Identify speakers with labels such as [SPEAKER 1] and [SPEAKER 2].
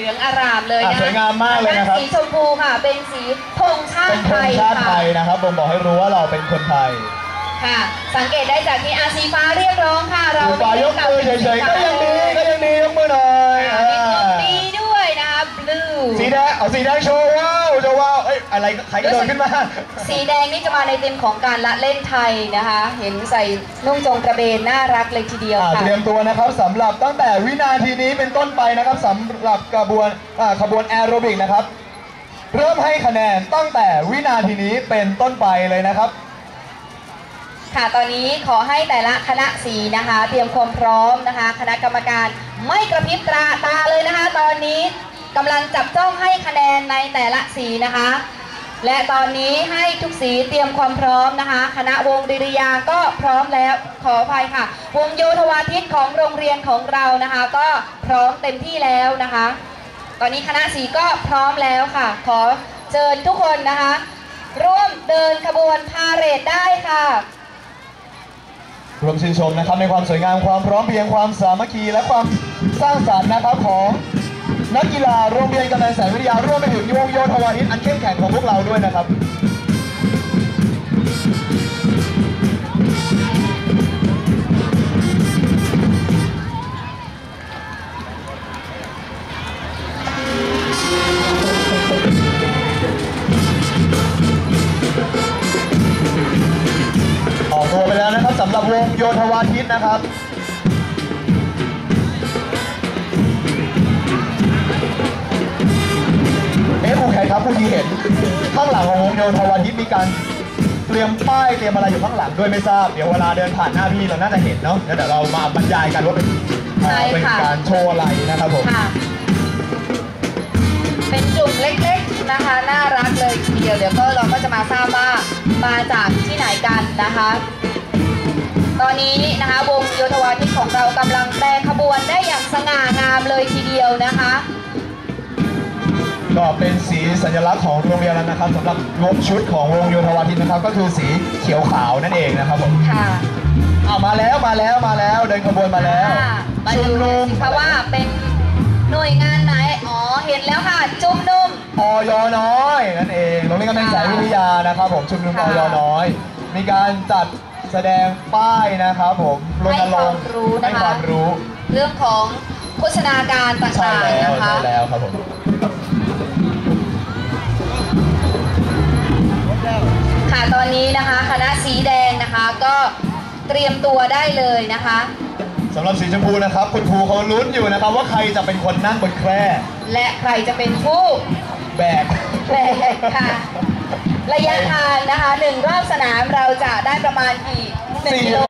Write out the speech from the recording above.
[SPEAKER 1] เหลืองอารามเลยนะ
[SPEAKER 2] อะสวยงามมากเลยนะครับ
[SPEAKER 1] สีชมพูค่ะ เป็นสีธงชา
[SPEAKER 2] เป็
[SPEAKER 1] ติ
[SPEAKER 2] นธ
[SPEAKER 1] ไท
[SPEAKER 2] ง
[SPEAKER 1] ย
[SPEAKER 2] ชาติ
[SPEAKER 1] ค่ะ
[SPEAKER 2] ไทยนะครับบ่งบอกให้รู้ว่าเราเป็นคนไทย
[SPEAKER 1] ค่ะ สังเกตได้จากที่อาสีฟ้าเรียกร้องค่ะ เรา
[SPEAKER 2] ดูฟ้ายกมือเฉยๆก็ยังดีก็ยังดียกมือหน่อย
[SPEAKER 1] ค่ะมีกลมดีด้วยนะคะ blue
[SPEAKER 2] สีแดงเอาสีแดงโชว์ อ้ยอะไรใครกระโดดขึ้นมา
[SPEAKER 1] สีแดงนี่จะมาในธีมของการละเล่นไทยนะคะ เห็นใส่นุ่งจงกระเบนน่ารักเลยทีเดียว
[SPEAKER 2] อ่า
[SPEAKER 1] ค่ะ
[SPEAKER 2] เตรียมตัวนะครับสำหรับตั้งแต่วินาทีนี้เป็นต้นไปนะครับสำหรับกระบวนอ่าขบวนแอโรบิกนะครับ เริ่มให้คะแนนตั้งแต่วินาทีนี้เป็นต้นไปเลยนะครับ
[SPEAKER 1] ค่ะตอนนี้ขอให้แต่ละคณะสีนะคะ เตรียมความพร้อมนะคะ คณะกรรมการไม่กระพริบตาตาเลยนะคะ ตอนนี้กำลังจับจ้องให้คะแนนในแต่ละสีนะคะ และตอนนี้ให้ทุกสีเตรียมความพร้อมนะคะ คณะวงดุริยางก็พร้อมแล้วขออภัยค่ะ วงโยธวาทิตของโรงเรียนของเรานะคะ ก็พร้อมเต็มที่แล้วนะคะ ตอนนี้คณะสีก็พร้อมแล้วค่ะ ขอเชิญทุกคนนะคะ ร่วมเดินขบวนพาเหรดได้ค่ะ
[SPEAKER 2] รวมชื่นชมนะครับในความสวยงามความพร้อมเพียงความสามัคคีและความสร้างสรรค์นะครับของ นักกีฬาโรงเรียนกำนันแสงวิทยาร่วมไปถึงวงโยธวาทิตอันเข้มแข็งของพวกเราด้วยนะครับออกตัวไปแล้วนะครับสำหรับวงโยธวาทิตนะครับ ครับผู้ที่เห็นข้างหลังของวงโยธวาทิตมีการเตรียมป้ายเตรียมอะไรอยู่ข้างหลังด้วยไม่ทราบเดี๋ยวเวลาเดินผ่านหน้าพี่เราน่าจะเห็นเนาะแล้วเดี๋ยวเรามาบรรยายกันว่าเป็น
[SPEAKER 1] ใช่
[SPEAKER 2] เป็นการโชว์อะไรนะครับผม
[SPEAKER 1] ค่ะ เป็นจุ่มเล็กๆนะคะ น่ารักเลยทีเดียวเดี๋ยวก็เราก็จะมาทราบว่ามาจากที่ไหนกันนะคะ ตอนนี้นะคะวงโยธวาทิตของเรากำลังแปรขบวนได้อย่างสง่างามเลยทีเดียวนะคะ
[SPEAKER 2] ก็เป็นสีสัญลักษณ์ของโรงเรียนแล้วนะครับสำหรับงบชุดของวงโยธวาทิตนะครับ ก็คือสีเขียวขาวนั่นเองนะครับผม
[SPEAKER 1] ค่ะ
[SPEAKER 2] อ่ามาแล้วมาแล้วมาแล้วเดินขบวนมาแล้ว
[SPEAKER 1] อ่ามา
[SPEAKER 2] ชุ
[SPEAKER 1] ดู
[SPEAKER 2] มนุม
[SPEAKER 1] สิคะว่าเป็นหน่วยงานไหน อ๋อ เห็นแล้วค่ะ จุ่มนุ่ม
[SPEAKER 2] ออยน้อยนั่นเองโรงเรียนกำลังสายวิทยานะครับ ผมชุมนุมอ
[SPEAKER 1] ค่ะ
[SPEAKER 2] อยน้อย มีการจัดแสดงป้ายนะครับผมรณรงค์
[SPEAKER 1] ให้ความรู้นะคะ
[SPEAKER 2] ให้ความรู้
[SPEAKER 1] เรื่องของโฆษณาการต่
[SPEAKER 2] ใช่า
[SPEAKER 1] งๆ
[SPEAKER 2] แล้ว
[SPEAKER 1] นะคะ
[SPEAKER 2] ใช่แล้วครับผม
[SPEAKER 1] ค่ะตอนนี้นะคะคณะสีแดงนะคะก็เตรียมตัวได้เลยนะคะ
[SPEAKER 2] สำหรับสีชมพูนะครับ คุณครูเขาลุ้นอยู่นะครับ ว่าใครจะเป็นคนนั่งบนแคร่
[SPEAKER 1] และใครจะเป็นผู้
[SPEAKER 2] แบก
[SPEAKER 1] แบกค่ะ ระยะทางนะคะหนึ่งรอบสนามเราจะได้ประมาณกี่หนึ่ง
[SPEAKER 2] สี่
[SPEAKER 1] กิโล